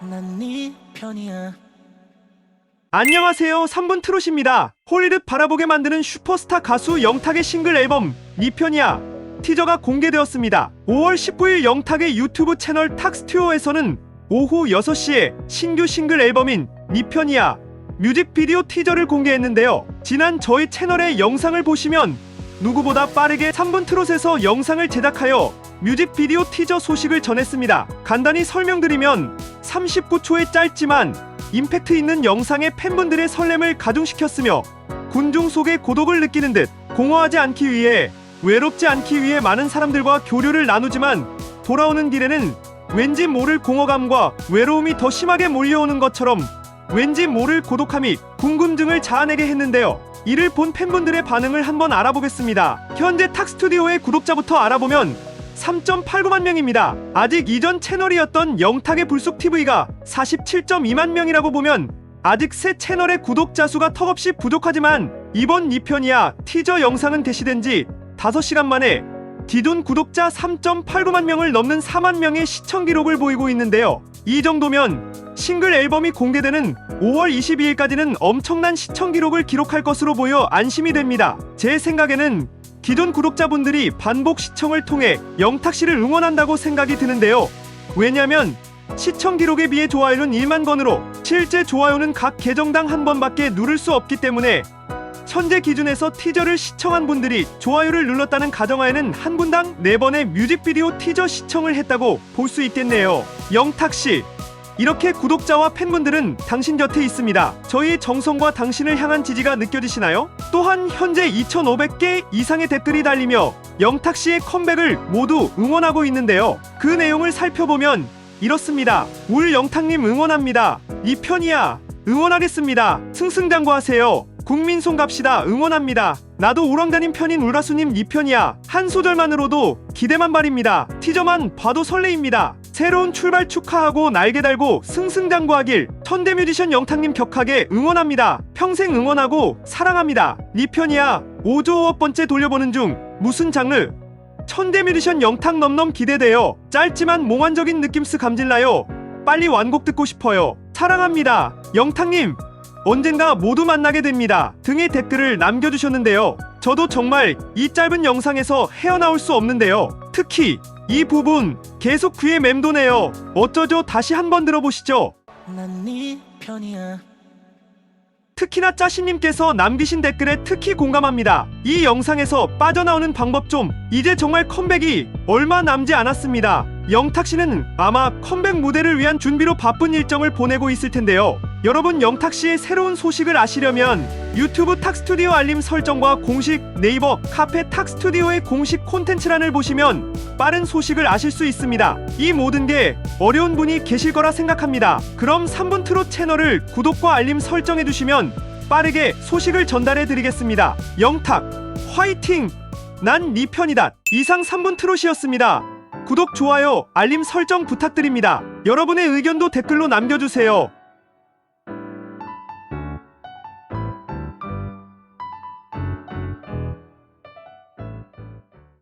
난 네 편이야 안녕하세요. 3분 트롯입니다. 홀리듯 바라보게 만드는 슈퍼스타 가수 영탁의 싱글 앨범 니 편이야 티저가 공개되었습니다. 5월 19일 영탁의 유튜브 채널 탁스튜어에서는 오후 6시에 신규 싱글 앨범인 니 편이야 뮤직비디오 티저를 공개했는데요. 지난 저희 채널의 영상을 보시면 누구보다 빠르게 3분 트롯에서 영상을 제작하여 뮤직비디오 티저 소식을 전했습니다. 간단히 설명드리면 39초의 짧지만 임팩트 있는 영상에 팬분들의 설렘을 가중시켰으며 군중 속의 고독을 느끼는 듯 공허하지 않기 위해 외롭지 않기 위해 많은 사람들과 교류를 나누지만 돌아오는 길에는 왠지 모를 공허감과 외로움이 더 심하게 몰려오는 것처럼 왠지 모를 고독함이 궁금증을 자아내게 했는데요. 이를 본 팬분들의 반응을 한번 알아보겠습니다. 현재 탁 스튜디오의 구독자부터 알아보면 3.89만 명입니다. 아직 이전 채널이었던 영탁의 불쑥 TV가 47.2만 명이라고 보면 아직 새 채널의 구독자 수가 턱없이 부족하지만 이번 2편이야 티저 영상은 대시된 지 5시간 만에 기존 구독자 3.89만 명을 넘는 4만 명의 시청 기록을 보이고 있는데요. 이 정도면 싱글 앨범이 공개되는 5월 22일까지는 엄청난 시청 기록을 기록할 것으로 보여 안심이 됩니다. 제 생각에는 기존 구독자분들이 반복 시청을 통해 영탁 씨를 응원한다고 생각이 드는데요. 왜냐면 시청 기록에 비해 좋아요는 1만 건으로 실제 좋아요는 각 계정당 한 번밖에 누를 수 없기 때문에 현재 기준에서 티저를 시청한 분들이 좋아요를 눌렀다는 가정하에는 한 분당 4번의 뮤직비디오 티저 시청을 했다고 볼 수 있겠네요. 영탁 씨, 이렇게 구독자와 팬분들은 당신 곁에 있습니다. 저희의 정성과 당신을 향한 지지가 느껴지시나요? 또한 현재 2,500개 이상의 댓글이 달리며 영탁 씨의 컴백을 모두 응원하고 있는데요. 그 내용을 살펴보면 이렇습니다. 울 영탁님 응원합니다. 이 편이야. 응원하겠습니다. 승승장구하세요. 국민송 갑시다. 응원합니다. 나도 우렁다님 편인 울라수님 이 편이야. 한 소절만으로도 기대만 발입니다. 티저만 봐도 설레입니다. 새로운 출발 축하하고 날개 달고 승승장구하길 천대 뮤지션 영탁님 격하게 응원합니다. 평생 응원하고 사랑합니다. 니 편이야. 5조 5억 번째 돌려보는 중 무슨 장르? 천대 뮤지션 영탁 넘넘 기대돼요. 짧지만 몽환적인 느낌스 감질나요. 빨리 완곡 듣고 싶어요. 사랑합니다. 영탁님 언젠가 모두 만나게 됩니다. 등의 댓글을 남겨주셨는데요. 저도 정말 이 짧은 영상에서 헤어나올 수 없는데요. 특히 이 부분 계속 귀에 맴도네요. 어쩌죠? 다시 한번 들어보시죠. 난 네 편이야 특히나 짜시님께서 남기신 댓글에 특히 공감합니다. 이 영상에서 빠져나오는 방법 좀 이제 정말 컴백이 얼마 남지 않았습니다. 영탁 씨는 아마 컴백 무대를 위한 준비로 바쁜 일정을 보내고 있을 텐데요. 여러분 영탁 씨의 새로운 소식을 아시려면 유튜브 탁 스튜디오 알림 설정과 공식 네이버 카페 탁 스튜디오의 공식 콘텐츠란을 보시면 빠른 소식을 아실 수 있습니다. 이 모든 게 어려운 분이 계실 거라 생각합니다. 그럼 3분 트롯 채널을 구독과 알림 설정해 주시면 빠르게 소식을 전달해 드리겠습니다. 영탁 화이팅! 난 네 편이다. 이상 3분 트롯이었습니다. 구독, 좋아요, 알림 설정 부탁드립니다. 여러분의 의견도 댓글로 남겨주세요.